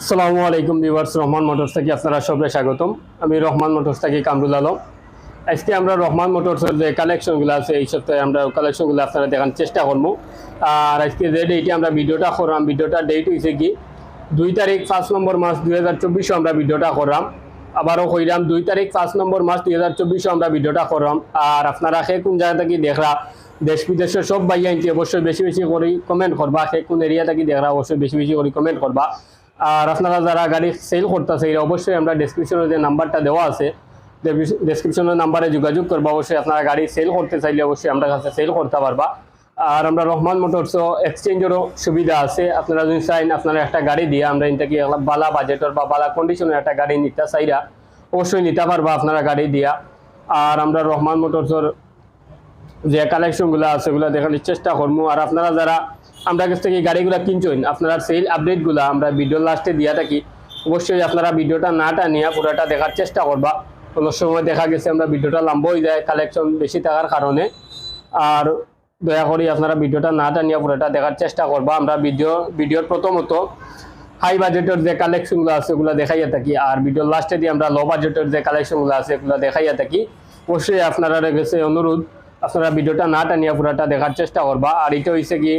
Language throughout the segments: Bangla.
আসসালামু আলাইকুম ভিউয়ার্স, রহমান মোটরস থেকে আপনারা সবাই স্বাগতম। আমি রহমান মোটরস থেকে কামরুল আলম। আজকে আমরা রহমান মোটরসের যে কালেকশনগুলো আছে, এই সপ্তাহে আমরা কালেকশনগুলো আপনারা দেখার চেষ্টা করব। আর আজকে যে ডেটে আমরা ভিডিওটা করলাম ভিডিওটা ডেট হয়েছে কি? দুই তারিখ পাঁচ নম্বর মাস দুই হাজার চব্বিশে আমরা ভিডিওটা করলাম। আবারও কইলাম, দুই তারিখ পাঁচ নম্বর মাস দুই হাজার চব্বিশে আমরা ভিডিওটা করলাম। আর আপনারা সে কোন জায়গা থেকে দেখরা দেশ বিদেশের সব বাইয়া আনছি অবশ্যই বেশি বেশি করে কমেন্ট করবা। সে কোন এরিয়া থেকে দেখরা অবশ্যই বেশি বেশি করে কমেন্ট করবা। আর আপনারা যারা গাড়ি সেল করতেছে এটা অবশ্যই আমরা ডেসক্রিপশনে যে নাম্বারটা দেওয়া আছে ডেসক্রিপশনের নাম্বারে যোগাযোগ করবা, অবশ্যই আপনারা গাড়ি সেল করতে চাইলে অবশ্যই আমরা কাছে সেল করতে পারবা। আর আমরা রহমান মোটরসও এক্সচেঞ্জেরও সুবিধা আছে। আপনারা যদি চাইন আপনারা একটা গাড়ি দিয়ে, আমরা ইনটাকে বালা বাজেটের বা বালা কন্ডিশনের একটা গাড়ি নিতে চাইরা অবশ্যই নিতে পারবা আপনারা গাড়ি দিয়া। আর আমরা রহমান মোটরসর যে কালেকশনগুলো আছে, ওগুলো দেখানোর চেষ্টা করব আর আপনারা যারা আমরা কাছ থেকে গাড়িগুলো কিনছেন আপনারা সেল আপডেটগুলো আমরা ভিডিও লাস্টে দিয়া থাকি। অবশ্যই আপনারা ভিডিওটা না টানিয়া পুরোটা দেখার চেষ্টা করবা। কোনো সময় দেখা গেছে আমরা ভিডিওটা লম্বা হয়ে যায় কালেকশন বেশি থাকার কারণে। আর দয়া করে আপনারা ভিডিওটা না টানিয়া পুরোটা দেখার চেষ্টা করবা। আমরা ভিডিও ভিডিওর প্রথমত হাই বাজেটের যে কালেকশনগুলো আছে, ওগুলো দেখাইয়া থাকি। আর ভিডিও লাস্টে দিয়ে আমরা লো বাজেটের যে কালেকশনগুলো আছে এগুলো দেখাইয়া থাকি। অবশ্যই আপনারা কাছে অনুরোধ, আপনারা ভিডিওটা না টানিয়া পুরাটা দেখার চেষ্টা করবা। আর এটা হয়েছে কি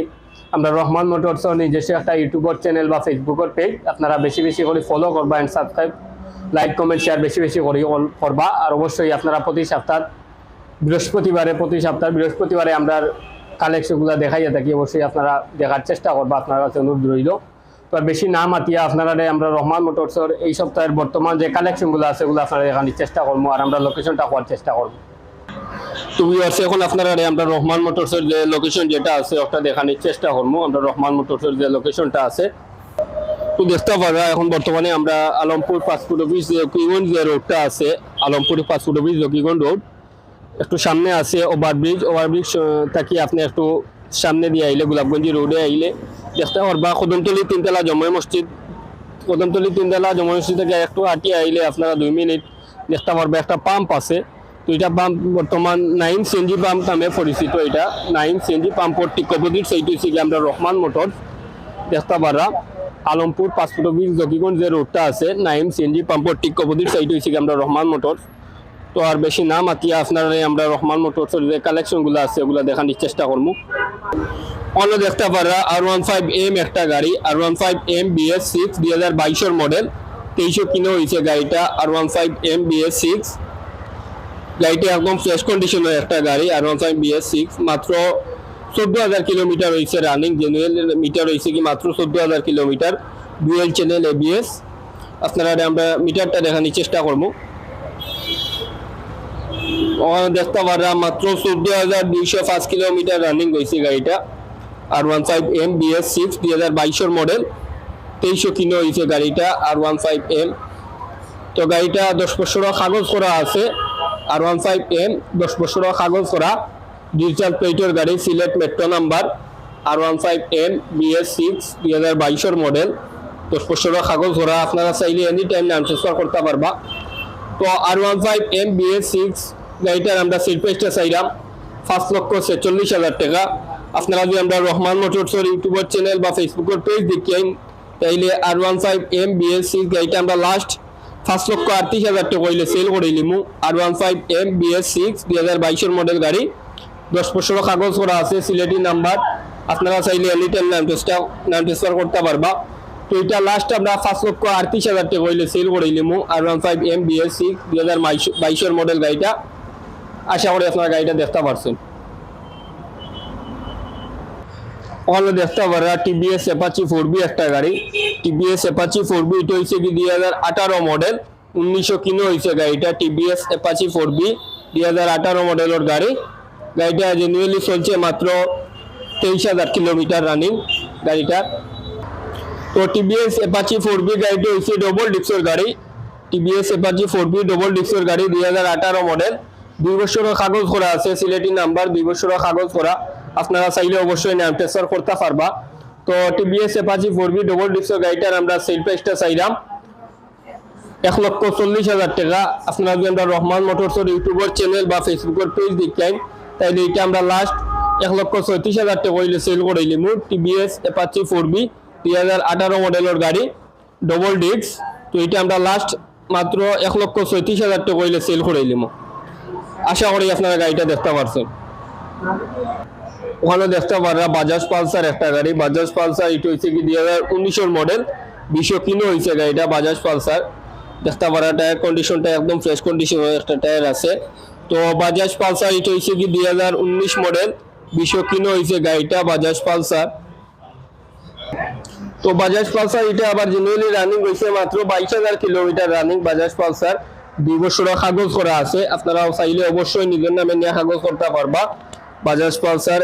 আমরা রহমান মোটরসের নিজস্ব একটা ইউটিউবের চ্যানেল বা ফেসবুকের পেজ আপনারা বেশি বেশি করে ফলো করবা and subscribe like comment share বেশি বেশি করে করবা। আর অবশ্যই আপনারা প্রতি সপ্তাহ বৃহস্পতিবারে, প্রতি সপ্তাহ বৃহস্পতিবারে আমরা কালেকশনগুলো দেখাইয়া থাকি, অবশ্যই আপনারা দেখার চেষ্টা করবা, আপনার কাছে অনুরোধ রইল। তো বেশি না মাতিয়া আপনারা আমরা রহমান মোটরসের এই সপ্তাহের বর্তমান যে কালেকশনগুলো আছে, ওগুলো আপনারা দেখানোর চেষ্টা করব আর আমরা লোকেশনটা হওয়ার চেষ্টা করব তুমি আছে এখন আপনারা আমরা রহমান মোটরসের যে লোকেশন যেটা আছে, ওটা দেখানোর চেষ্টা করব। আমরা রহমান মোটরসের যে লোকেশনটা আছে, তো দেখতে পারা এখন বর্তমানে আমরা আলমপুর পাসপোর্ট অফিস কিগঞ্জ যে রোডটা আছে, Alampur passport office Zakiganj road একটু সামনে আছে ওভারব্রিজ ওভারব্রিজ থাকি আপনি একটু সামনে দিয়ে আইলে গোলাপগঞ্জি রোডে আইলে দেখতে পারবা, কদমতলি তিনতলা জময় মসজিদ। কদমতলি তিনতলা জময় মসজিদ থেকে একটু আটিয়ে আইলে আপনারা দুই মিনিট দেখতে পারবে, একটা পাম্প আছে। তো এটা পাম্প বর্তমান নাইন সিএনজি পাম্প নামে পরিচিত এটা। নাইন সিএনজি পাম্পর ঠিক অপোজিট সাইড হচ্ছে আমরা রহমান মোটরস দেখতে পারা আলমপুর পাসপোর্ট অফিস জকিগঞ্জ যে রোডটা আছে নাইম সিএনজি পাম্পর ঠিক অপোজিট সাইড হয়েছে গিয়ে আমরা রহমান মোটরস তো আর বেশি না মাতিয়া আপনারা আমরা রহমান মোটরসের যে কালেকশনগুলো আছে, ওগুলো দেখানোর চেষ্টা করব অন্য দেখতে পারা আর ওয়ান ফাইভ এম একটা গাড়ি R one five M BS six দুই হাজার বাইশের মডেল তেইশও কিনে হয়েছে গাড়িটা? আর one five M BS six গাড়িটা একদম ফ্রেশ কন্ডিশনের একটা গাড়ি আর ওয়ান বিএস সিক্স মাত্র চোদ্দ হাজার কিলোমিটার হয়েছে রানিং জেনুয়েল মিটার হয়েছে কি মাত্র চোদ্দ হাজার কিলোমিটার ডুয়েল চ্যানেল এবিএস আপনারা আমরা মিটারটা দেখানোর চেষ্টা করব। ওখানে দেখতে পারলাম মাত্র চোদ্দ হাজার দুইশো পাঁচ কিলোমিটার রানিং হয়েছে গাড়িটা R one five M BS six দুই হাজার বাইশের মডেল তেইশশো কিলো হয়েছে গাড়িটা আর ওয়ান ফাইভ এম তো গাড়িটা দশ বছরের কাগজ করা আছে। আর ওয়ান ফাইভ এম দশ বছর কাগজ করা ডিজিটাল প্লেটের গাড়ি, Sylhet metro number R one five M BS six দুই হাজার বাইশের মডেল দশ বছরের কাগজ করা, আপনারা চাইলে এনি টাইম নাম ট্রান্সফার করতে পারবা। তো R one five M BS six গাড়িটার আমরা সিট প্রাইসটা চাইলাম পাঁচ লক্ষ ছেচল্লিশ হাজার টাকা। আপনারা যদি আমরা রহমান মোটরসের ইউটিউবের চ্যানেল বা ফেসবুকের পেজ দেখেন তাইলে R one five M BS six গাড়িটা আমরা লাস্ট পাঁচ লক্ষ আটত্রিশ হাজার টাকা হইলে সেল করে নিমু। R one five M BS six দুই হাজার বাইশের মডেল গাড়ি। দশ বছরের কাগজ করা আছে, সিলেটি নাম্বার। আপনারা চাইলে এনি টাইম নাম ট্রান্সফার নাম ট্রান্সফার করতে পারবা। তো এটা লাস্ট আমরা পাঁচ লক্ষ আটত্রিশ হাজার টাকা হইলে সেল করে নিমু। R one five M BS six দুই হাজার বাইশের মডেল গাড়িটা। আশা করি আপনারা গাড়িটা দেখতে পারছেন। ওখানে দেখতে পারা টিভিএস অ্যাপাচি ফোর বি একটা গাড়ি। টিভিএস অ্যাপাচি ফোর বি এটা হয়েছে কি দুই হাজার আঠারো মডেল উনিশশো কিলো হয়েছে গাড়িটা টিভিএস অ্যাপাচি ফোর বি দুই হাজার আঠারো মডেলের গাড়ি। গাড়িটা জেনুয়েলি চলছে মাত্র তেইশ হাজার কিলোমিটার রানিং গাড়িটার তো টিভিএস অ্যাপাচি ফোর বি গাড়িটা হয়েছে ডবল ডিক্সের গাড়ি। TVS Apache four V double ডিক্সের গাড়ি, দুই হাজার আঠারো মডেল দুই বছরের কাগজ করা আছে, সিলেটি নাম্বার দুই বছরের কাগজ করা। আপনারা চাইলে অবশ্যই নাম ট্রান্সফার করতে পারবা। তো TVS Apache four V double ডিক্সের গাড়িটার আমরা সেল প্রাইসটা চাইলাম। এক লক্ষ চল্লিশ হাজার টাকা। আপনারা যদি আমরা রহমান মোটরসের ইউটিউবের চ্যানেল বা ফেসবুকের পেজ দেখেন, তাইলে এটা আমরা লাস্ট এক লক্ষ ছয়ত্রিশ হাজার টাকা হইলে সেল করাইলি মোট টিভিএস এপাচি ফোর বি দুই হাজার আঠারো মডেলের গাড়ি ডবল ডিস্ক তো এটা আমরা লাস্ট মাত্র এক লক্ষ ছয়ত্রিশ হাজার টাকা হইলে সেল করে দিলাম আশা করি আপনারা গাড়িটা দেখতে পারছেন। ওখানে দেখতে পারা বাজাজ পালসার একটা গাড়ি। বাজাজ পালসার এটা হচ্ছে কি দুই হাজার উনিশের মডেল বিশো কিলো হয়েছে গাড়িটা বাজাজ পালসার দেখতে পারা টায়ার কন্ডিশনটা একদম ফ্রেশ কন্ডিশন একটা টায়ার আছে। তো বাজাজ পালসার এটা হচ্ছে কি দুই হাজার উনিশ মডেল বিশো কিলো হয়েছে গাড়িটা বাজাজ পালসার তো বাজাজ পালসার এটা আবার জেনুয়ালি রানিং হয়েছে মাত্র বাইশ হাজার কিলোমিটার রানিং বাজাজ পালসার দুই বছরের কাগজ করা আছে। আপনারাও চাইলে অবশ্যই নিজের নামে নিয়ে কাগজ করতে পারবা। বাজাজ পালসার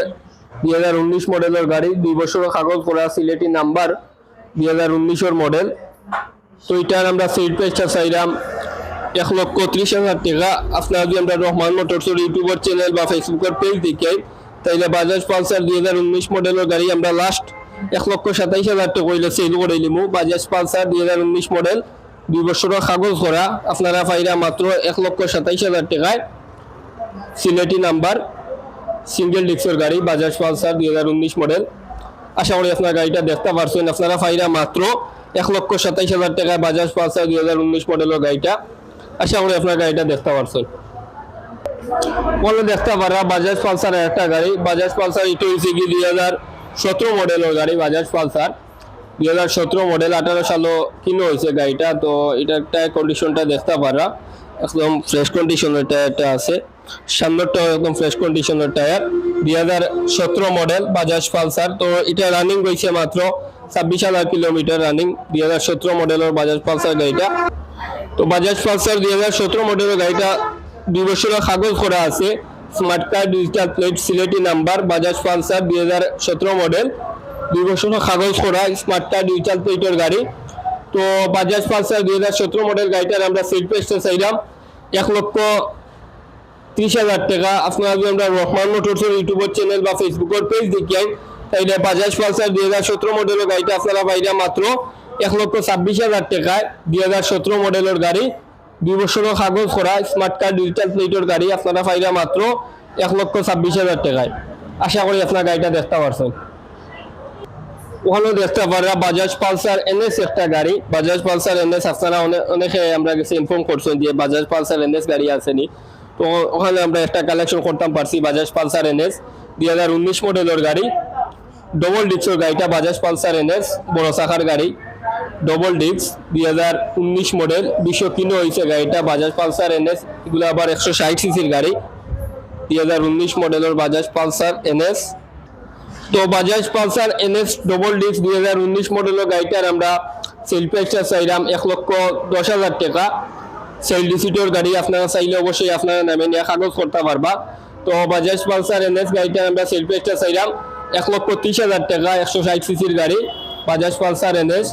দুই হাজার উনিশ মডেলের গাড়ি, দুই বছরের কাগজ করা সিলেটি নাম্বার দুই হাজার উনিশের মডেল। তো এটার আমরা সিট পেজটা চাইলাম এক লক্ষ ত্রিশ হাজার টাকা। আপনারা যদি আমরা রহমান মোটরসের ইউটিউবের চ্যানেল বা ফেসবুকের পেজ দেখে তাইলে বাজাজ পালসার দুই হাজার উনিশ মডেলের গাড়ি আমরা লাস্ট এক লক্ষ সাতাইশ হাজার টাকা কইলে সেল করে নিমু বাজাজ পালসার দুই হাজার উনিশ মডেল, দুই বছরের কাগজ করা। আপনারা পাইরা মাত্র এক লক্ষ সাতাইশ হাজার টাকায় সিলেটি নাম্বার সিঙ্গেল ডিস্কের গাড়ি, বাজাজ পালসার দুই হাজার উনিশ মডেল। আশা করি আপনার গাড়িটা দেখতে পারছেন। আপনারা পাইরা মাত্র এক লক্ষ সাতাইশ হাজার টাকায় বাজাজ পালসার দুই হাজার উনিশ মডেলের গাড়িটা। আশা করি আপনার গাড়িটা দেখতে পারছেন। বলে দেখতে পারা, বাজাজ পালসার একটা গাড়ি। বাজাজ পালসার এটা হয়েছে কি দুই হাজার সতেরো মডেলের গাড়ি, বাজাজ পালসার। দুই হাজার সতেরো মডেল, আঠারো সালও কিনো হয়েছে গাড়িটা। তো এটা একটা কন্ডিশনটা দেখতে পারা। একদম ফ্রেশ কন্ডিশনের টায়ারটা আছে। সামনেরটাও একদম ফ্রেশ কন্ডিশনের টায়ার দুই হাজার সতেরো মডেল বাজাজ পালসার তো এটা রানিং হয়েছে মাত্র ছাব্বিশ হাজার কিলোমিটার রানিং দুই হাজার সতেরো মডেলের বাজাজ পালসার গাড়িটা। তো বাজাজ পালসার দুই হাজার সতেরো মডেলের গাড়িটা দুই বছরের কাগজ করা আছে। Smart card digital plate Sylheti number Bajaj Pulsar দুই হাজার সতেরো মডেল দুই বছরের কাগজ করা স্মার্ট কার্ড ডিজিটাল প্লেটের গাড়ি। তো বাজাজ পালসার দুই হাজার সতেরো মডেল গাড়িটার আমরা সিট পেস্টে চাইলাম এক লক্ষ ত্রিশ হাজার টাকা। আপনারা যদি আমরা রহমান মোটরসের ইউটিউবের চ্যানেল বা ফেসবুকের পেজ দেখিয়াই তাইলে বাজাজ পালসার দুই হাজার সতেরো মডেলের গাড়িটা আপনারা পাইরা মাত্র এক লক্ষ ছাব্বিশ হাজার টাকায় দুই হাজার সতেরো মডেলের গাড়ি। দুই বছরের কাগজ করা স্মার্ট কার্ড ডিজিটাল প্লেটের গাড়ি আপনারা পাইরা মাত্র এক লক্ষ ছাব্বিশ হাজার টাকায়। আশা করি আপনার গাড়িটা দেখতে পারছেন। ওখানেও দেখতে পারা বাজাজ পালসার এনএস একটা গাড়ি। বাজাজ পালসার এনএস আপনারা অনেক আমরা কাছে ইনফর্ম করছেন যে বাজাজ পালসার এনএস গাড়ি আসেনি। তো ওখানে আমরা একটা কালেকশন করতাম, পারছি বাজাজ পালসার এনএস দুই হাজার উনিশ মডেলের গাড়ি। ডবল ডিস্কের গাড়িটা বাজাজ পালসার এনএস বড় শাখার গাড়ি। ডবল ডিস্ক দুই হাজার উনিশ মডেল বিশো কিলো হয়েছে গাড়িটা বাজাজ পালসার এনএস এগুলো আবার একশো ষাট সিসির গাড়ি। দুই হাজার উনিশ মডেলের বাজাজ পালসার এনএস তো Bajaj Pulsar NS double disc দুই হাজার উনিশ মডেলের গাড়িটার আমরা সেল প্রাইসটা চাইলাম এক লক্ষ দশ হাজার টাকা। সেল ডিসিটোর গাড়ি আপনারা চাইলে অবশ্যই আপনারা নামে নিয়ে কাগজ করতে পারবা। তো বাজাজ পালসার এনএস গাড়িটার আমরা সেল প্রাইসটা চাইলাম এক লক্ষ ত্রিশ হাজার টাকা, একশো ষাট সিসির গাড়ি। বাজাজ পালসার এনএস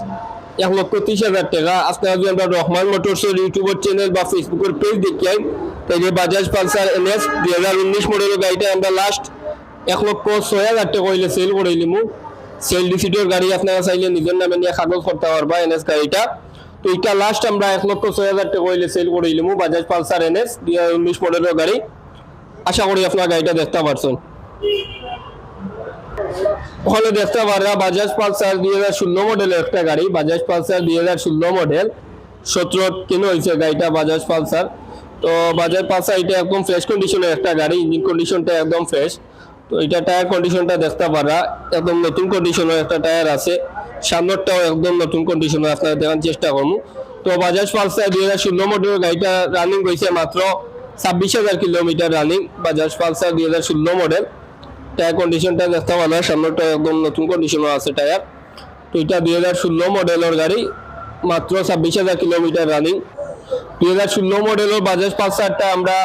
এক লক্ষ ত্রিশ হাজার টাকা। আপনারা যদি আমরা রহমান মোটরসের ইউটিউবের চ্যানেল বা ফেসবুকের পেজ দেখাই তাইলে বাজাজ পালসার এনএস দুই হাজার উনিশ মডেলের গাড়িটা আমরা লাস্ট এক লক্ষ ছয় হাজার টাকা হইলে সেল করে নিমু। সেল ডিসিটির গাড়ি আপনারা চাইলে নিজের নামে নিয়ে কাগজ করতে পারবা এনএস গাড়িটা। তো এটা লাস্ট আমরা এক লক্ষ ছয় হাজার টাকা হইলে সেল করে নিমু বাজাজ পালসার এনএস উনিশ মডেলের গাড়ি। আশা করি আপনার গাড়িটা দেখতে পারছেন। ওখানে দেখতে পারা বাজাজ পালসার দুই হাজার ষোলো মডেলের একটা গাড়ি। বাজাজ পালসার দুই হাজার ষোলো মডেল সতেরো কিনো হয়েছে গাড়িটা বাজাজ পালসার তো বাজাজ পালসার এটা একদম ফ্রেশ কন্ডিশনের একটা গাড়ি। ইঞ্জিন কন্ডিশনটা একদম ফ্রেশ তো এটা টায়ার কন্ডিশনটা দেখতে পারা একদম নতুন কন্ডিশনের একটা টায়ার আছে। সামনেরটাও একদম নতুন কন্ডিশনের আপনারা দেখার চেষ্টা করব। তো বাজাজ পালসার দুই হাজার ষোলো মডেলের গাড়িটা রানিং হয়েছে মাত্র ছাব্বিশ হাজার কিলোমিটার রানিং বাজাজ পালসার দুই হাজার ষোলো মডেল টায়ার কন্ডিশনটা দেখতে ভালো সামনেটা একদম নতুন কন্ডিশনও আছে টায়ার তো এটা দুই হাজার ষোলো মডেলের গাড়ি, মাত্র ছাব্বিশ হাজার কিলোমিটার রানিং দুই হাজার ষোলো মডেলের বাজাজ পালসারটা আমরা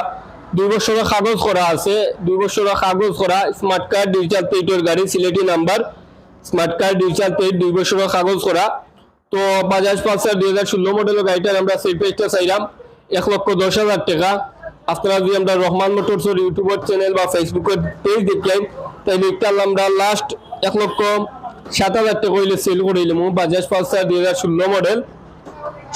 দুই বছরের কাগজ করা আছে। দুই বছরের কাগজ করা স্মার্ট কার্ড ডিজিটাল প্লেটের গাড়ি, Sylheti number smart card digital plate দুই বছরের কাগজ করা। তো বাজাজ পালসার দুই হাজার ষোলো মডেলের গাড়িটার আমরা সেই পেজটা চাইলাম, এক লক্ষ দশ হাজার টাকা। আপনারা যদি আমরা রহমান মোটরসের ইউটিউবের চ্যানেল বা ফেসবুকের পেজ দেখলাম তাইলে একটা আমরা লাস্ট এক লক্ষ সাত হাজার টাকা হইলে সেল করিলাম বাজাজ পালসার দুই হাজার ষোলো মডেল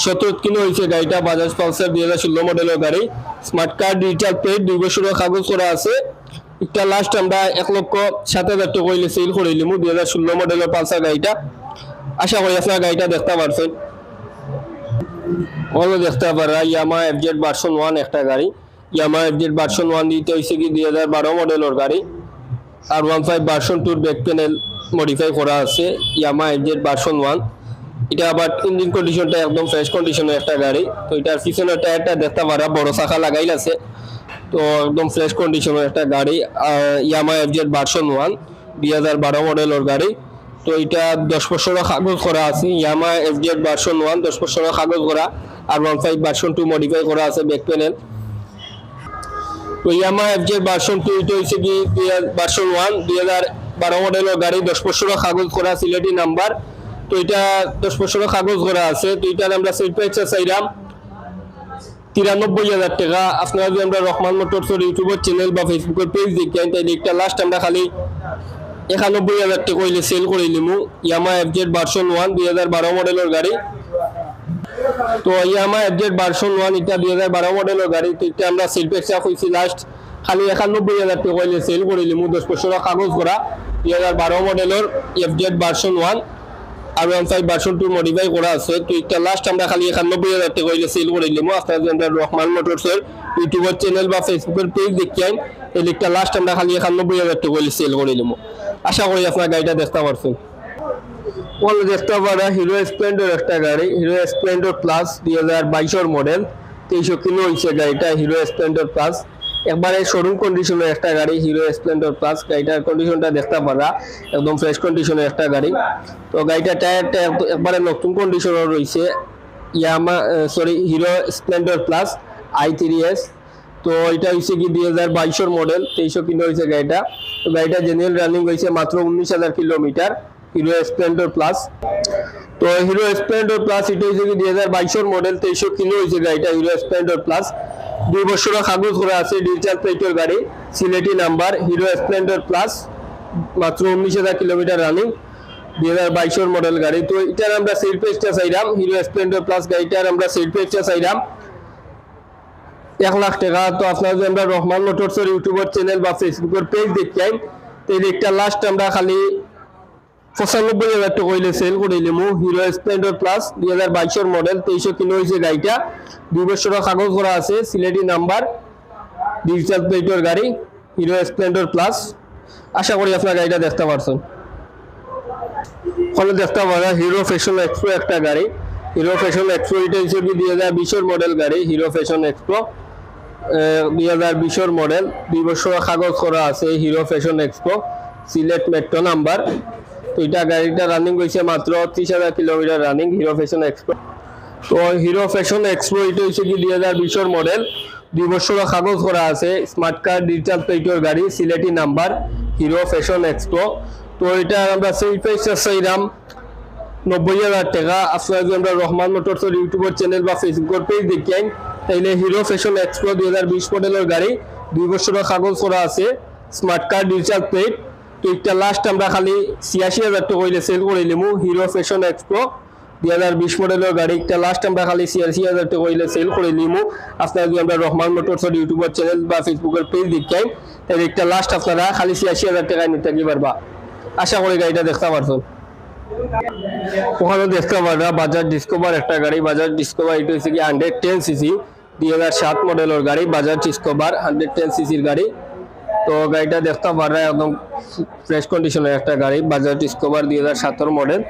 সতেরো কিলো হয়েছে গাড়িটা বাজাজ পালসার দুই হাজার ষোলো মডেলের গাড়ি। স্মার্ট কার্ড ডিজিটাল প্লেট দুই বছরের কাগজ করা আছে। একটা লাস্ট আমরা এক লক্ষ সাত হাজার টাকা হইলে সেল করিলাম দুই হাজার ষোলো মডেলের পালসার গাড়িটা। আশা করি আপনার গাড়িটা দেখতে পারছেন। ওগুলো দেখতে পারা ইয়ামা এফজেড ভার্সন ওয়ান একটা গাড়ি। ইয়ামা এফজেড ভার্সন ওয়ান দিতে হয়েছে কি দুই হাজার বারো মডেলের গাড়ি। আর ওয়ান ফাইভ ভার্সন টুর ব্যাক প্যানেল মডিফাই করা আছে ইয়ামা এফজেড ভার্সন ওয়ান এটা আবার ইঞ্জিন কন্ডিশনটা একদম ফ্রেশ কন্ডিশনের একটা গাড়ি। তো এটার পিছনের টায়ারটা দেখতে পারা, বড় শাখা লাগাইল আছে। তো একদম ফ্রেশ কন্ডিশনের একটা গাড়ি ইয়ামা এফজেড ভার্সন ওয়ান দুই হাজার বারো মডেলের গাড়ি। তো এটা দশ বছরের কাগজ করা আছে ইয়ামা এফজেড ভার্সন ওয়ান দশ বছরের কাগজ করা, R one five version two modify করা আছে ব্যাক প্যানেল তো ইয়ামা এফজেড ভার্সন টু এটা হচ্ছে কি ভার্সন ওয়ান দুই হাজার বারো মডেলের গাড়ি, দশ বছরের কাগজ করা, সিলেটি নাম্বার তো এটা দশ বছরের কাগজ করা আছে, তো এটার আমরা সেল প্রাইস চাইলাম তিরানব্বই হাজার টাকা। আপনারা যদি আমরা রহমান মোটরসের ইউটিউবের চ্যানেল বা ফেসবুকের পেজ দেখেন তাই একটা লাস্ট আমরা খালি একানব্বই হাজার টাকা হইলে সেল করে নিমু। ইয়ামা এফজেড ভার্সন ওয়ান দুই হাজার বারো মডেলের গাড়ি। তো ইয়ামা এফজেড ভার্সন ওয়ান এটা দুই হাজার বারো মডেলের গাড়ি। তো এটা আমরা সেল পেক্সা হয়েছি লাস্ট খালি একানব্বই হাজার টাকা হইলে সেল করে নিমু, দশ বছরের কাগজ করা দুই হাজার বারো মডেলের FZ version one R one five version two modify করা আছে। তো এটা লাস্ট আমরা খালি একানব্বই হাজার টাকা হইলে সেল করে নিলাম আপনারা যদি আমরা রহমান মোটরসের ইউটিউবের চ্যানেল বা ফেসবুকের পেজ দেখেন এই লিখটা লাস্ট আমরা খালি একানব্বই হাজার টাকা হইলে সেল করে নিলাম আশা করি আপনার গাড়িটা দেখতে পারছেন। ওল দেখতে পারা হিরো স্প্লেন্ডার একটা গাড়ি। হিরো স্প্লেন্ডার প্লাস দুই হাজার বাইশের মডেল তেইশশো কিলো হয়েছে গাড়িটা হিরো স্প্লেন্ডার প্লাস একবারে শোরুম কন্ডিশনের একটা গাড়ি হিরো স্প্লেন্ডার প্লাস গাড়িটার কন্ডিশনটা দেখতে পারা, একদম ফ্রেশ কন্ডিশনের একটা গাড়ি। তো গাড়িটা টায়ারটা একবারে নতুন কন্ডিশনের রয়েছে। Yamaha sorry Hero Splendor plus i three S তো এটা হচ্ছে কি দুই হাজার বাইশের মডেল তেইশশো কিলো হয়েছে গাড়িটা। তো গাড়িটা জেনুয়াল রানিং হয়েছে মাত্র উনিশ হাজার কিলোমিটার হিরো স্প্লেন্ডার প্লাস তো হিরো স্প্লেন্ডার প্লাস এটা হচ্ছে কি দুই হাজার বাইশের মডেল তেইশশো কিলো হয়েছে গাড়িটা হিরো স্প্লেন্ডার প্লাস দুই বছর কাগজ করা আছে ডিজিটাল প্লেটের গাড়ি, Sylheti number Hero Splendor plus মাত্র উনিশ হাজার কিলোমিটার রানিং দুই হাজার বাইশের মডেল গাড়ি। তো এটার আমরা সেল পেজটা চাইলাম হিরো স্প্লেন্ডার প্লাস গাড়িটার আমরা সেল পেজটা চাইলাম এক লাখ টাকা। তো আপনার যদি আমরা রহমান মোটরসের ইউটিউবের চ্যানেল বা ফেসবুকের পেজ দেখেন তো এই একটা লাস্ট আমরা খালি পঁচানব্বই হাজার টাকা হইলে সেল করে মু হিরো স্প্লেন্ডার প্লাস দুই হাজার বাইশের মডেল তেইশশো কিলো হয়েছে গাড়িটা। দুই বছরের কাগজ করা আছে, সিলেটি নাম্বার ডিজিটাল প্লেটের গাড়ি হিরো স্প্লেন্ডার প্লাস আশা করি আপনার গাড়িটা দেখতে পারছেন। ফলে দেখতে পারা হিরো ফ্যাশন এক্সপ্রো একটা গাড়ি। হিরো ফ্যাশন এক্সপ্রো এটা হিসেবে দুই হাজার বিশের মডেল গাড়ি হিরো ফ্যাশন এক্সপ্রো দুই হাজার বিশের মডেল দুই বছরের কাগজ করা আছে Hero Passion Xpro Sylhet metro number তো এটা গাড়িটা রানিং হয়েছে মাত্র ত্রিশ হাজার kilometre running hero Passion Xpro তো হিরো ফ্যাশন এক্সপ্রো এটা হচ্ছে কি দুই হাজার মডেল দুই বছরের কাগজ করা আছে। স্মার্ট কার্ড ডিজিটাল প্লেটের গাড়ি Sylheti number Hero Passion Xpro তো এটা আমরা সেই প্রাইসটা চাইলাম নব্বই হাজার টাকা। আপনারা যদি আমরা রহমান মোটরসের ইউটিউবের চ্যানেল বা ফেসবুকের পেজ দেখেন তাইলে হিরো ফ্যাশন এক্সপ্রো দুই হাজার বিশ মডেলের গাড়ি দুই বছরের কাগজ করা আছে। স্মার্ট কার্ড ডিজিটাল প্লেট তো একটা লাস্ট আমরা খালি ছিয়াশি হাজার টাকা হইলে সেল করে নিমু হিরো ফ্যাশন এক্সপ্রো দুই হাজার বিশ মডেলের গাড়ি। একটা লাস্ট আমরা খালি ছিয়াশি হাজার টাকা হইলে সেল করে নিমু। আপনারা যদি আমরা রহমান মোটরসের ইউটিউবের চ্যানেল বা ফেসবুকের পেজ দেখেন তাহলে একটা লাস্ট আপনারা খালি ছিয়াশি হাজার টাকায় নিতে পারবা। আশা করি গাড়িটা দেখতে পারছেন। ওখানে দেখতে পারা বাজাজ ডিসকভার একটা গাড়ি। বাজাজ ডিসকভার এটা হচ্ছে কি হান্ড্রেড টেন সিসি দুই হাজার সাত মডেলের গাড়ি। বাজাজ ডিসকভার হান্ড্রেড টেন সিসির গাড়ি। তো গাড়িটা দেখতে পারা একদম ফ্রেশ কন্ডিশনের একটা গাড়ি বাজাজ ডিসকভার দুই হাজার সাতের মডেল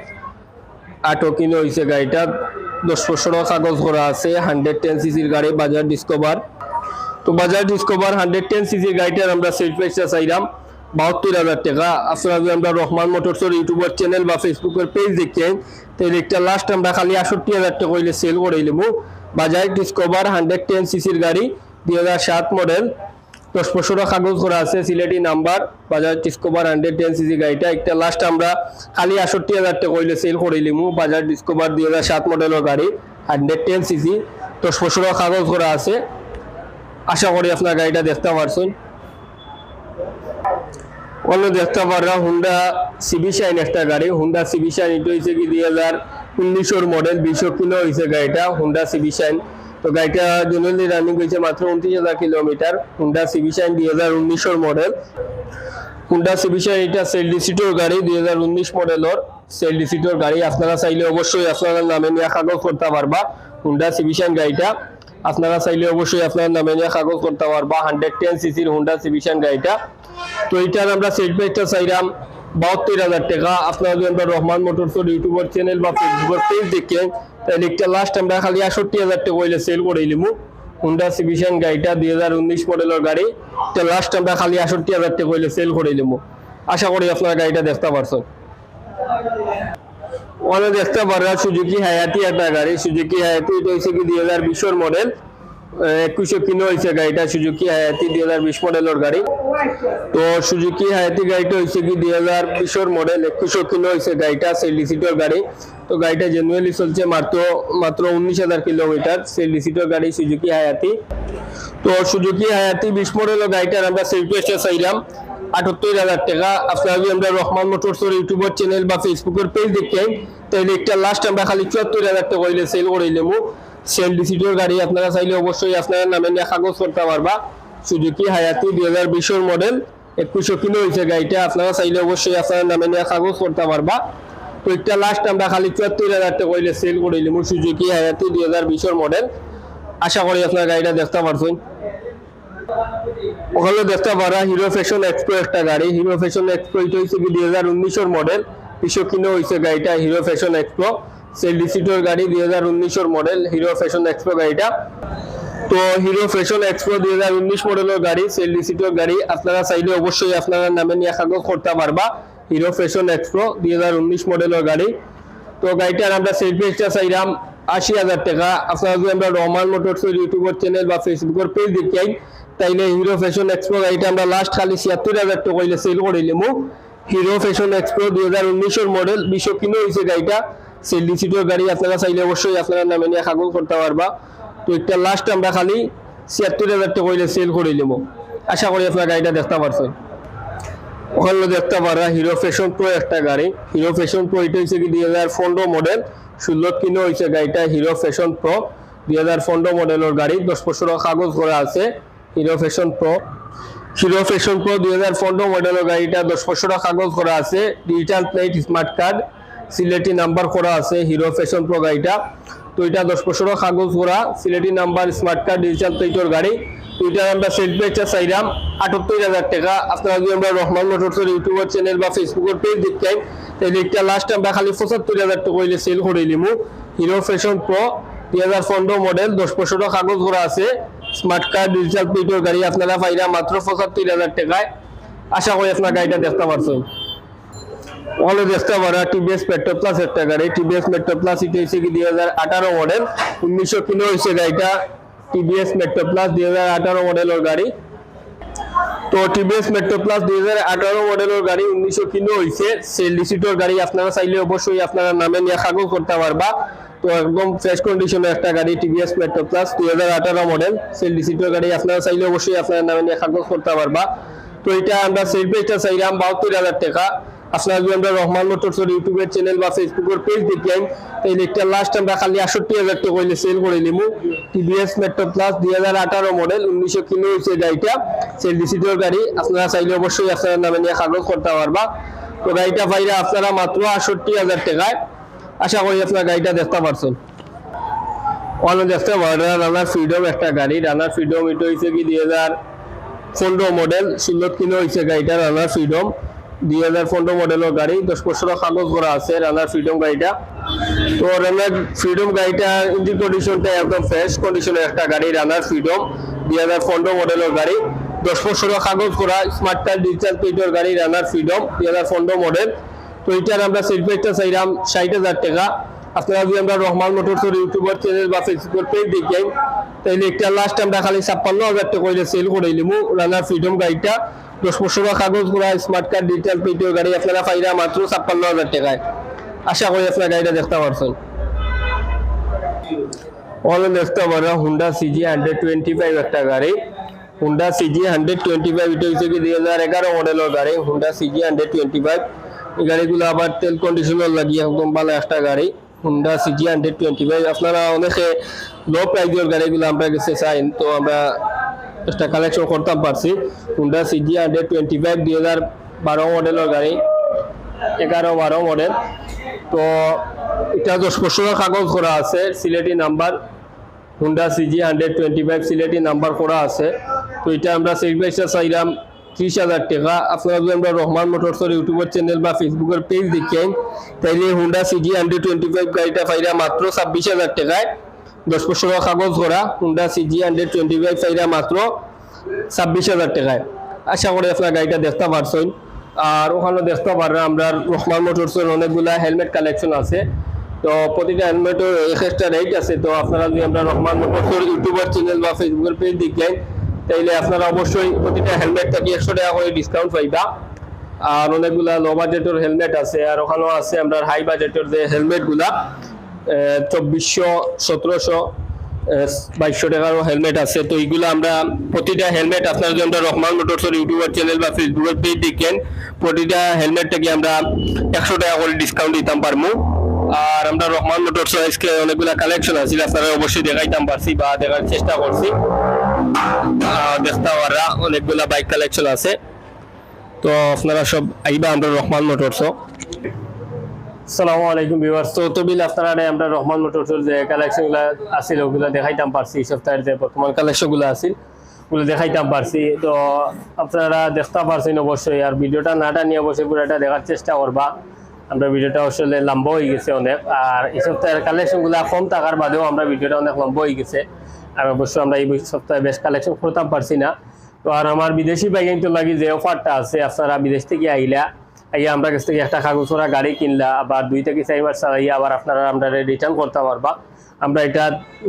আটো কিলো হয়েছে গাড়িটা। দশ বছরের কাগজ করা আছে হান্ড্রেড টেন সিসির গাড়ি বাজাজ ডিসকভার তো বাজাজ ডিসকভার হান্ড্রেড টেন সিসির গাড়িটার আমরা সেল প্রাইসটা চাইলাম বাহাত্তর হাজার টাকা। আপনারা আমরা রহমান মোটরসের ইউটিউবের চ্যানেল বা ফেসবুকের পেজ দেখেন তাহলে একটা লাস্ট আমরা খালি আষট্টি হাজার টাকা হইলে সেল করে নেব। বাজাজ ডিসকভার হান্ড্রেড টেন সিসির গাড়ি, দুই হাজার সাত মডেল বছরের কাগজ করা আছে, Sylheti number, Bajaj Discover hundred ten CC গাড়িটা। একটা লাস্ট আমরা খালি আষট্টি হাজার টাকা হইলে সেল করে নিবো বাজাজ ডিসকভার দুই হাজার সাত মডেলের গাড়ি, হান্ড্রেড টেন সিসি বছরের কাগজ করা আছে। আশা করি আপনার গাড়িটা দেখতে পারছেন। অন্য দেখতে পারা হুন্ডা সিবি শাইন একটা গাড়ি। হুন্ডা সিবি শাইন এটা হয়েছে কি দুই হাজার উনিশশোর মডেল বিশো কিলো হয়েছে গাড়িটা। হুন্ডা সিবি শাইন তো গাড়িটা জেনুয়ালি রানিং হয়েছে মাত্র উনত্রিশ হাজার কিলোমিটার হুন্ডা সিবি শাইন দুই হাজার উনিশশোর মডেল হুন্ডা সিবি শাইন এটা সেলডিসিটোর গাড়ি, দুই হাজার উনিশ মডেলের সেল রিসিটর গাড়ি। আপনারা চাইলে অবশ্যই আপনারা নামে নিয়ে কাগজ করতে পারবা। হুন্ডা সিভিশন গাড়িটা আপনারা চাইলে অবশ্যই আপনার নামে নিয়ে কাগজ করতে পারবা। হান্ড্রেড টেন সিসির হুন্ডা সিভিশন গাড়িটা। তো এটার আমরা সেল প্রাইসটা চাইলাম বাহাত্তর হাজার টাকা। আপনারা যদি রহমান মোটরসের ইউটিউবের চ্যানেল বা ফেসবুকের পেজ দেখেন তাহলে একটা লাস্ট আমরা খালি আষট্টি হাজার টাকা হইলে সেল করে নিমু। হুন্ডা সিভিশন গাড়িটা দুই হাজার উনিশ মডেলের গাড়ি। এটা লাস্ট আমরা খালি আষট্টি হাজার টাকা হইলে সেল করে নিমু। আশা করি আপনারা গাড়িটা দেখতে পারছেন। ওখানে দেখতে পারা সুজুকি হায়াতি একটা গাড়ি। সুজুকি হায়াতি এটা হচ্ছে কি দুই হাজার বিশের মডেল একুশে কিনো হয়েছে গাড়িটা, সুজুকি হায়াতি দুই হাজার বিশ মডেলের গাড়ি। তো সুজুকি হায়াতি গাড়িটা হয়েছে কি দুই হাজার মডেল, একুশে কিনো হয়েছে গাড়িটা, সেলি গাড়ি। তো গাড়িটা চলছে মাত্র মাত্র উনিশ হাজার কিলোমিটার গাড়ি হায়াতি। তো সুজুকি হায়াতি বিশ মডেলের গাড়িটার আমরা সেল প্রেসটা চাইলাম আটাত্তর হাজার টাকা। আপনারা আমরা রহমান মোটরসের ইউটিউবের চ্যানেল বা ফেসবুকের পেজ দেখেন, তাহলে একটা লাস্ট আমরা খালি চুয়াত্তর হাজার টাকা হইলে সেল করে সেল ডিসিটোর গাড়ি আপনারা চাইলে অবশ্যই আপনারা নামে নিয়ে কাগজ করতে পারবা। সুজুকি হায়াতি দুই হাজার বিশের মডেল একুশশো কিলো হয়েছে গাড়িটা, আপনারা চাইলে অবশ্যই আপনারা নামে নিয়ে কাগজ করতে পারবা। তো একটা লাস্ট আমরা খালি চুয়াত্তর হাজার টাকা হইলে সেল করে নেব সুজুকি হায়াতি দুই হাজার বিশের মডেল আশা করি আপনারা গাড়িটা দেখতে পারছেন। ওখানে দেখতে পারা হিরো ফ্যাশন এক্সপ্রো একটা গাড়ি। হিরো ফ্যাশন এক্সপ্রো এটা হচ্ছে কি দুই হাজার উনিশের মডেল পিছু কিনে হয়েছে গাড়িটা হিরো ফ্যাশন এক্সপ্রো সেই ডিসিটোর গাড়ি দুই হাজার উনিশের মডেল হিরো ফ্যাশন এক্সপ্রো গাড়িটা। তো হিরো ফ্যাশন এক্সপ্রো দুই হাজার উনিশ মডেলের গাড়ি সেল ডিসিটোর গাড়ি। আপনারা চাইলে অবশ্যই আপনারা নামে নিয়ে কাগজ করতে পারবা। হিরো ফ্যাশন এক্সপ্রো দুই হাজার উনিশ মডেলের গাড়ি। তো গাড়িটার আমরা সেল পেজটা চাইলাম আশি হাজার টাকা। আপনারা যদি আমরা রহমান মোটরসের ইউটিউবের চ্যানেল বা ফেসবুকের পেজ দেখাই তাইলে হিরো ফ্যাশন এক্সপ্রো গাড়িটা আমরা লাস্ট খালি ছিয়াত্তর হাজার টাকা সেল করে নিলাম হিরো ফ্যাশন এক্সপ্রো দুই হাজার উনিশের মডেল বিশ্ব কিনে হয়েছে গাড়িটা। সেল ডিসিটোর গাড়ি আপনারা চাইলে অবশ্যই আপনারা নামে নিয়ে কাগজ করতে পারবা। তো একটা লাস্ট আমরা খালি ছিয়াত্তর হাজার টাকা হইলে সেল করে নিলাম আশা করি আপনার গাড়িটা দেখতে পারছেন। ওখানে দেখতে পারা হিরো ফ্যাশন প্রো একটা গাড়ি। হিরো ফ্যাশন প্রো এটা হচ্ছে কি দুই হাজার পনেরো মডেল ষোলো কিলো হয়েছে গাড়িটা হিরো ফ্যাশন প্রো দুই হাজার পনেরো মডেলের গাড়ি। দশ বছর কাগজ করা আছে Hero Passion Pro Hero Passion Pro দুই হাজার পনেরো মডেলের গাড়িটা দশ বছর কাগজ করা আছে। Digital plate smart card Sylheti number করা আছে, হিরো ফ্যাশন প্রো গাড়িটা। তো এটা দশ বছর কাগজ করা, Sylheti number smart card digital প্লেটের গাড়ি। তো এটা আমরা সেল পেজটা চাইলাম, আটাত্তর হাজার টাকা। আপনারা যদি আমরা রহমান মোটরসের ইউটিউবের চ্যানেল বা ফেসবুকের পেজ দেখতেন তাহলে একটা লাস্ট আমরা খালি পঁচাত্তর হাজার টাকা হইলে সেল করে নিমু। হিরো ফ্যাশন প্রো, দুই হাজার পনেরো মডেল দশ বছর কাগজ করা আছে। স্মার্ট কার্ড ডিজিটাল প্লেটের গাড়ি আপনারা পাইরা মাত্র পঁচাত্তর হাজার টাকায়। আশা করি আপনার গাড়িটা দেখতে পারছেন। ওখানে দেখতে পারা টিভিএস মেট্রো প্লাস একটা গাড়ি। টিভিএস মেট্রো প্লাস এটা হচ্ছে কি দুই হাজার আঠারো মডেল উনিশশো কিলো হয়েছে গাড়িটা টিভিএস মেট্রো প্লাস দুই হাজার আঠারো মডেলের গাড়ি। তো টিভিএস মেট্রো প্লাস দুই হাজার আঠারো মডেলের গাড়ি উনিশশো কিলো হয়েছে সেল ডিসিটোর গাড়ি আপনারা চাইলে অবশ্যই আপনারা নামে নিয়ে কাগজ করতে পারবা। তো একদম ফ্রেশ কন্ডিশনের একটা গাড়ি টিভিএস মেট্রো প্লাস দুই হাজার আঠারো মডেল সেল ডিসিটোর গাড়ি আপনারা চাইলে অবশ্যই আপনারা নামে নিয়ে কাগজ করতে পারবা। তো এটা আমরা সেল পেজটা চাইলাম বাহাত্তর হাজার টাকা। আপনারা মাত্র আষট্টি হাজার টাকায় আশা করি আপনারা গাড়িটা দেখতে পারছেন। রানার ফ্রিডম একটা গাড়ি। রানার ফ্রিডম এটা হয়েছে কি দুই হাজার পনেরো মডেল ষোলো কিলো হয়েছে গাড়িটা রানার ফ্রিডম দুই হাজার পনেরো মডেলের গাড়ি, দশ বছর কাগজ করা আছে রানার ফ্রিডম গাড়িটা। তো রানার ফ্রিডম গাড়িটা ইঞ্জিন কন্ডিশনটা একদম ফ্রেশ কন্ডিশনের একটা গাড়ি রানার ফ্রিডম দুই হাজার পনেরো মডেলের গাড়ি। দশ বছর কাগজ করা স্মার্ট টাইল ডিজিটাল প্লেটের গাড়ি রানার ফ্রিডম দুই হাজার পনেরো মডেল। তো এটার আমরা সেট প্রাইসটা চাইলাম ষাট হাজার টাকা। আপনারা যদি আমরা রহমান মোটরসের ইউটিউবার, চ্যানেল বা ফেসবুকের পেজ দেখাই তাহলে একটা লাস্ট আমরা খালি ছাপ্পান্ন হাজার টাকা করে সেল করে নিলাম রানার ফ্রিডম গাড়িটা। দশ বছর কাগজ করা স্মার্ট কার্ড ডিজিটাল পেটিও গাড়ি আপনারা পাইরা মাত্র ছাপ্পান্ন হাজার টাকায়। আশা করি আপনারা গাড়িটা দেখতে পারছেন। অনেক দেখতে পারা Honda CG hundred twenty five একটা গাড়ি। Honda CG hundred twenty five এটা হচ্ছে কি দুই হাজার এগারো মডেলের গাড়ি Honda CG hundred twenty five এই গাড়িগুলো আবার তেল কন্ডিশনার লাগিয়ে একদম ভালো একটা গাড়ি। Honda CG hundred twenty five আপনারা অনেকে লো প্রাইজের গাড়িগুলো আমরা কাছে চাইন তো আমরা একটা কালেকশন করতাম পারছি। Honda CG hundred twenty five দুই হাজার বারো মডেলের গাড়ি, এগারো বারো মডেল তো এটা দশ বছরের কাগজ করা আছে, Sylheti number. Honda CG hundred twenty five Sylheti number করা আছে। তো এটা আমরা সেল প্রাইসটা চাইলাম ত্রিশ হাজার টাকা। আপনারা যদি আমরা রহমান মোটরসের ইউটিউবের চ্যানেল বা ফেসবুকের পেজ দেখেন, তাইলে Honda CG hundred twenty five গাড়িটা পাইরা মাত্র ছাব্বিশ হাজার টাকায়। দশ বছরের কাগজ করা Honda CG hundred twenty five পাইরা মাত্র ছাব্বিশ হাজার টাকায়। আশা করি আপনার গাড়িটা দেখতে পারছেন। আর ওখানে দেখতে পারেন আমরা রহমান মোটরসের অনেকগুলা হেলমেট কালেকশন আছে। তো প্রতিটা হেলমেটের এক একটা রেট আছে। তো আপনারা যদি আমরা রহমান মোটরসের ইউটিউবের চ্যানেল বা ফেসবুকের পেজ দেখলেন তাইলে আপনারা অবশ্যই প্রতিটা হেলমেট থেকে একশো টাকা করে ডিসকাউন্ট পাইবা। আর অনেকগুলা লো বাজেটের হেলমেট আছে, আর ওখানেও আছে আমরা হাই বাজেটের যে হেলমেটগুলা চব্বিশশো, সতেরোশো বাইশশো টাকারও হেলমেট আছে। তো এইগুলো আমরা প্রতিটা হেলমেট আপনার যদি আমরা রহমান মোটরসের ইউটিউবের চ্যানেল বা ফেসবুকের পেজ দেখেন, প্রতিটা হেলমেট থেকে আমরা একশো টাকা করে ডিসকাউন্ট দিতাম পারব আর আমরা রহমান মোটরস আজকে অনেকগুলা কালেকশন আছে আপনারা অবশ্যই দেখাইতাম পারছি বা দেখার চেষ্টা করছি। দেখতে অনেকগুলা বাইক কালেকশন আছে। তো আপনারা সব আইবা আমরা রহমান মোটরসও আসসালামু আলাইকুম তো তবিল, আপনারা আমরা রহমান মোটরসের যে কালেকশনগুলো আছিল, ওগুলো দেখাইতাম পারছি, এই সপ্তাহের যে বর্তমান কালেকশনগুলো আছিল, ওগুলো দেখাইতাম পারছি। তো আপনারা দেখতে পারছেন অবশ্যই, আর ভিডিওটা নাটা নিয়ে অবশ্যই পুরোটা দেখার চেষ্টা করবা। আমরা ভিডিওটা আসলে লম্বা হয়ে গেছে অনেক, আর এই সপ্তাহের কালেকশনগুলো কম টাকার বাদেও আমরা ভিডিওটা অনেক লম্বা হয়ে গেছে। আর অবশ্যই আমরা এই সপ্তাহে বেশ কালেকশন করতাম, পারছি না। তো আর আমার বিদেশি বাইকিং তো লাগি যে অফারটা আছে, আপনারা বিদেশ থেকে আইলা, আইয়া আমরা কাছ থেকে একটা কাগজ করা গাড়ি কিনলা, আবার দুই থেকে চারবার চালাইয়া আবার আপনারা আমরা রিটার্ন করতে পারবা। আমরা এটা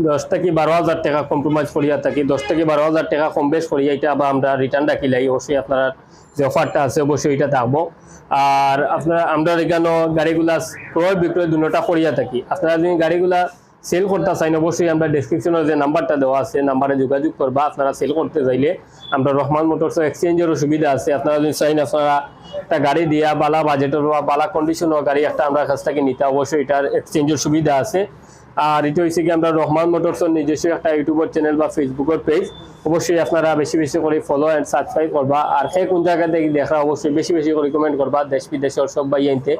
দশ থেকে বারো হাজার টাকা কম্প্রোমাইজ করিয়া থাকি, দশ থেকে বারো হাজার টাকা কম বেশ করিয়া এটা আবার আমরা রিটার্ন রাখিলাই অবশ্যই আপনারা যে অফারটা আছে অবশ্যই এটা থাকব। আর আপনারা, আমরা এখানে গাড়িগুলা ক্রয় বিক্রয় দুটা করিয়া থাকি। আপনারা যদি গাড়িগুলা সেল করতে চাইন অবশ্যই আমরা ডেসক্রিপশনের যে নাম্বারটা দেওয়া আছে নাম্বারে যোগাযোগ করবা। আপনারা সেল করতে চাইলে আমরা রহমান মোটরস এক্সচেঞ্জেরও সুবিধা আছে। আপনারা যদি চাইন আপনারা একটা গাড়ি দিয়া, বালা বাজেটের বা বালা কন্ডিশনের গাড়ি একটা আমরা কাছ থেকে নিতে, অবশ্যই এটার এক্সচেঞ্জের সুবিধা আছে। আর এটা হচ্ছে কি আমরা রহমান মোটরসের নিজস্ব একটা ইউটিউবের চ্যানেল বা ফেসবুকের পেজ অবশ্যই আপনারা বেশি বেশি করে ফলো অ্যান্ড সাবস্ক্রাইব করবা। আর সেই কোন জায়গা থেকে দেখা অবশ্যই বেশি বেশি করে কমেন্ট করবা। দেশ বিদেশের সব বাই আনতে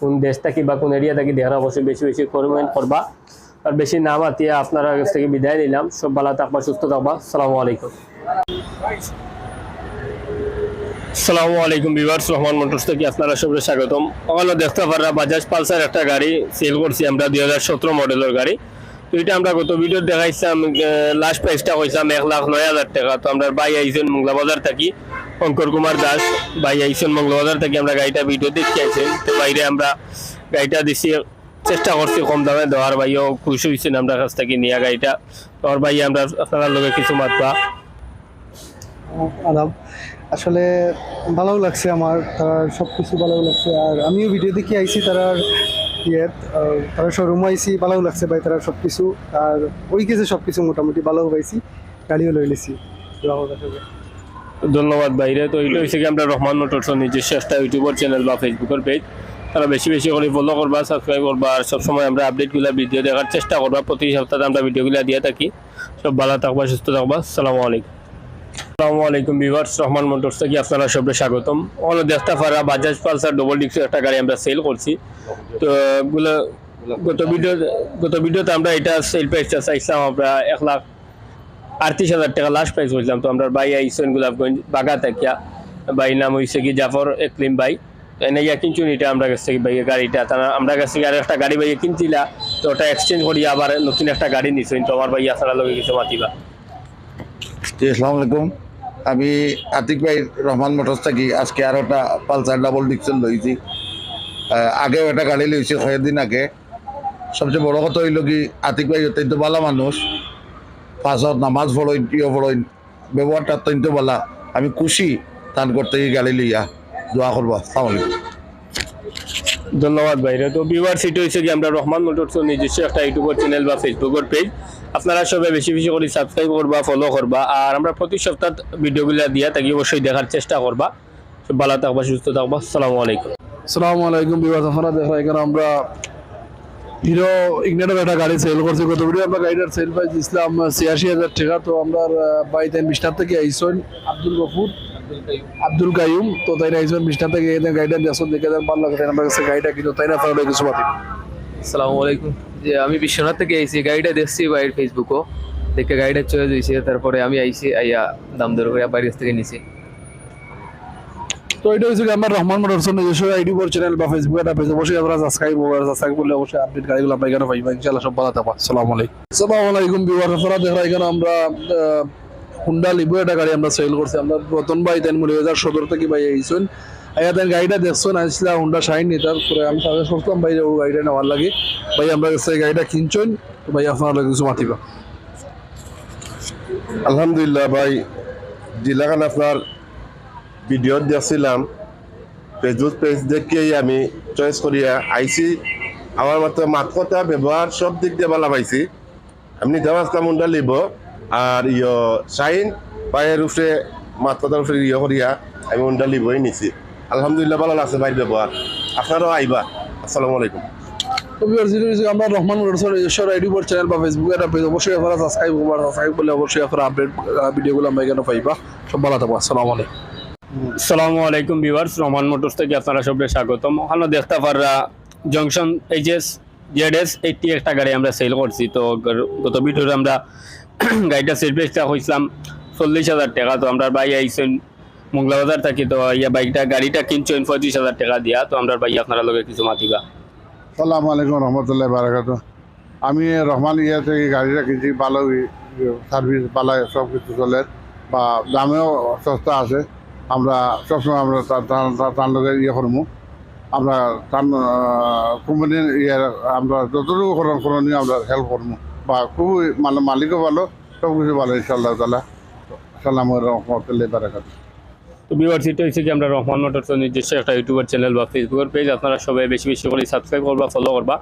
কোন দেশ থাকি বা কোন এরিয়া থাকি দেখা অবশ্যই বেশি বেশি কমেন্ট করবা। আর বেশি না মাতিয়া আপনারা কাছ থেকে বিদায় নিলাম। সব ভালো থাকবা, সুস্থ থাকবা। সালামু আলাইকুম। আসসালামু আলাইকুম বিভার্স রহমান মোটরস থেকে আপনারা সবাই স্বাগতম। ওখানে দেখতে পারা বাজাজ পালসার একটা গাড়ি সেল করছি আমরা, দুই হাজার সতেরো মডেলের গাড়ি। তো এটা আমরা গত ভিডিও দেখাইছিলাম লাস্ট প্রাইসটা কইছিলাম এক লাখ নয় হাজার টাকা। তো আমরা বাই আইসেন মংলা বাজার থাকি শঙ্কর কুমার দাস। বাই আইসেন মংলা বাজার থেকে আমরা গাড়িটা ভিডিও দেখতে তো বাইরে আমরা গাড়িটা দিছি চেষ্টা করছি কম দামে দেওয়ার। ভাইও খুশি হয়েছেন আমরা কাছ থেকে নিয়ে গাড়িটা। আর ভাই আমরা আপনারা লগে কিছু মাত্রা আদাব আসলে ভালো লাগছে আমার তার সব কিছু ভালো লাগছে। আর আমিও ভিডিও দেখে আইছি তারার ইয়ে তারা শোরুম আইছি ভালো লাগছে ভাই তারা সব কিছু আর ওই গেছে সব কিছু মোটামুটি ভালো পাইছি গাড়িও লই আসলে। ধন্যবাদ বাইরে তো এটা হচ্ছে কি আমরা রহমান মোটরসের নিজস্ব একটা ইউটিউবের চ্যানেল বা ফেসবুকের পেজ তারা বেশি বেশি করে ফলো করবা সাবস্ক্রাইব করবা, আর সবসময় আমরা আপডেটগুলো ভিডিও দেখার চেষ্টা করবা। প্রতি সপ্তাহে আমরা ভিডিওগুলো দিয়ে থাকি। সব ভালো থাকবা, সুস্থ থাকবা। সালামু আলাইকুম। আসসালামু আলাইকুম বিভার্স রহমান মোটরস থেকে আপনারা সবাই স্বাগতম। ওখানে দেখতে পারা বাজাজ পালসার ডবল ডিক্সের একটা গাড়ি আমরা সেল করছি। তো এগুলো গত ভিডিও গত ভিডিওতে আমরা এটা সেল প্রাইসটা চাইছিলাম আমরা এক লাখ আটত্রিশ হাজার টাকা লাস্ট প্রাইস বলছিলাম তো আমরা বাই আইসেন গোলাপগঞ্জ বাগা থাকিয়া বাই নাম হয়েছে কি জাফর একলিম বাই তো এনে গিয়া কিনছুন এটা আমরা কাছ থেকে বাইকে গাড়িটা। তারা আমরা কাছ থেকে আর একটা গাড়ি বাইকে কিনছিলা, তো ওটা এক্সচেঞ্জ করিয়া আবার নতুন একটা গাড়ি নিছেন তো আমার ভাই আপনারা লগে কিছু মাতিবা। আসসালামু আলাইকুম। আমি আতিক ভাই রহমান মোটরস থাকি, আজকে আর একটা পালসার ডাবল ডিক্সেল লইছি। আগেও একটা গাড়ি লইছি কয়েকদিন আগে। সবচেয়ে বড় কথা হইল কি, আতিক ভাই অত্যন্ত ভালো মানুষ। পাঁচত নামাজ পড়ইন, প্রিয় পড়ইন, ব্যবহারটা অত্যন্ত ভালো। আমি খুশি তান করতে গিয়ে গাড়ি লইয়া। দোয়া করব আসসালামু ধন্যবাদ ভাইরা। তো ভিউয়ার সিট হয়েছে কি আমরা রহমান মোটরসের নিজস্ব একটা ইউটিউবের চ্যানেল বা ফেসবুকের পেজ আপনারা সবাই বেশি বেশি করে সাবস্ক্রাইব করবা ফলো করবা আর আমরা প্রতি সপ্তাহ ভিডিওগুলো দিয়া থাকি অবশ্যই দেখার চেষ্টা করবা। সব ভালো থাকবা সুস্থ থাকবা। আসসালামু আলাইকুম। সালামু আলাইকুম বিবাদ আপনারা দেখা এখানে আমরা হিরো ইগনেটের একটা গাড়ি সেল করছি। গত ভিডিও আমরা গাড়িটার সেল প্রাইস দিছিলাম ছিয়াশি হাজার টাকা। তো আমরা বাইতেন বিশটার থেকে আইসন আব্দুল গফুর। আব্দুল কাইম তো তাই না একজন মিষ্টা থেকে এদের গাড়িটা দেখছ দেখে দেন ভালো লাগে তাই আমার কাছে গাড়িটা কিন্তু তাই না তাহলে কিছু পাতি আসসালামু আলাইকুম। যে আমি বিশ্বনাথ থেকে আইছি গাড়িটা দেখছি বাইরের ফেসবুকও দেখে গাড়িটা চয়েস হয়েছে তারপরে আমি আইছি আইয়া দাম দর করে বাইরের থেকে নিছি। তো এটা হচ্ছে আমার রহমান মোটরসের নিজস্ব আইডি পর চ্যানেল বা ফেসবুক একটা পেজ অবশ্যই আপনারা সাবস্ক্রাইব করবেন সাবস্ক্রাইব করলে অবশ্যই আপডেট গাড়িগুলো আপনার এখানে পাইবেন ইনশাআল্লাহ সব ভালো থাকবা আসসালামু আলাইকুম। আসসালামু আলাইকুম বিওয়ার আপনারা দেখা এখানে আমরা হুন্ডা লিবো একটা গাড়ি আমরা সেল করছি। আমরা রতন ভাই তেন মুড়ি হাজার সদর থেকে ভাই আইসেন আয়া তেন গাড়িটা দেখছেন আসলে হুন্ডা শাইন পরে আমি সাজেস্ট করতাম ভাই, ও গাড়িটা নেওয়ার লাগে। ভাই, আমরা কাছে গাড়িটা কিনছেন ভাই, আপনার কিছু মাতিবা। আলহামদুলিল্লাহ, ভাই জিলাখান আপনার ভিডিও দেখছিলাম ফেসবুক পেজ দেখেই আমি চয়েস করিয়া আইসি আমার মতো মাত কথা ব্যবহার সব দিক দিয়ে ভালো পাইছি। নিতে পারতাম উন্ডা লিব আর ইয় শাইন পায়ের উপরে মাত কথার উপরে ইয়ে করিয়া আমি উন্ডা লিবই নিছি। আলহামদুলিল্লাহ ভালো লাগছে ভাই ব্যবহার। আপনারাও আইবা। আসসালামু আলাইকুম। আমরা রহমান আইডি পর চ্যানেল বা ফেসবুক একটা পেজ অবশ্যই আপনারা সাবস্ক্রাইব করবেন সাবস্ক্রাইব করলে অবশ্যই আপনারা আপডেট ভিডিওগুলো আমরা এখানে পাইবা। সব ভালো থাকব আসসালামু আলাইকুম। আসসালামু আলাইকুম ভিউয়ার্স রহমান মোটরস থেকে আপনারা সবাই স্বাগতম। ওখানে দেখতে পাররা জংশন এইচএস জেডএস এইটটি একটা গাড়ি আমরা সেল করছি তো গত ভিডিওতে আমরা গাড়িটা সেল প্রাইসটা হয়েছিলাম চল্লিশ হাজার টাকা তো আমরা বাই আইসেন বাজার থাকি তো ইয়া বাইকটা গাড়িটা কিনছেন পঁয়ত্রিশ হাজার টাকা দিয়া তো আমরা বাই আপনারা লগে কিছু মাতিবা সালাম আলাইকুম রহমতুল্লাহ বারাকাত আমি রহমান ইয়া থেকে গাড়িটা কিনছি ভালো সার্ভিস ভালো সব কিছু চলে বা দামেও সস্তা আছে আমরা সবসময় আমরা তার লোকের ইয়ে করব আমরা কোম্পানির ইয়ে আমরা যতটুকু করণীয় আমরা হেল্প করব। বা খুবই মানে মালিকও ভালো সব কিছু ভালো ইনশাল্লাহ তালা সালাম রহমতুল্লাহ তো ভিউয়ার্স এটা হচ্ছে কি আমরা রহমান মোটরস নিজস্ব একটা ইউটিউবার চ্যানেল বা ফেসবুকের পেজ আপনারা সবাই বেশি বেশি করে সাবস্ক্রাইব করবা ফলো করবা।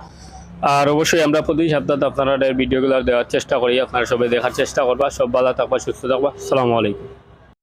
আর অবশ্যই আমরা প্রতি সপ্তাহে আপনারা ভিডিওগুলো দেওয়ার চেষ্টা করি, আপনারা সবাই দেখার চেষ্টা করবা, সব ভালো থাকবা, সুস্থ থাকবা। আসসালামু আলাইকুম।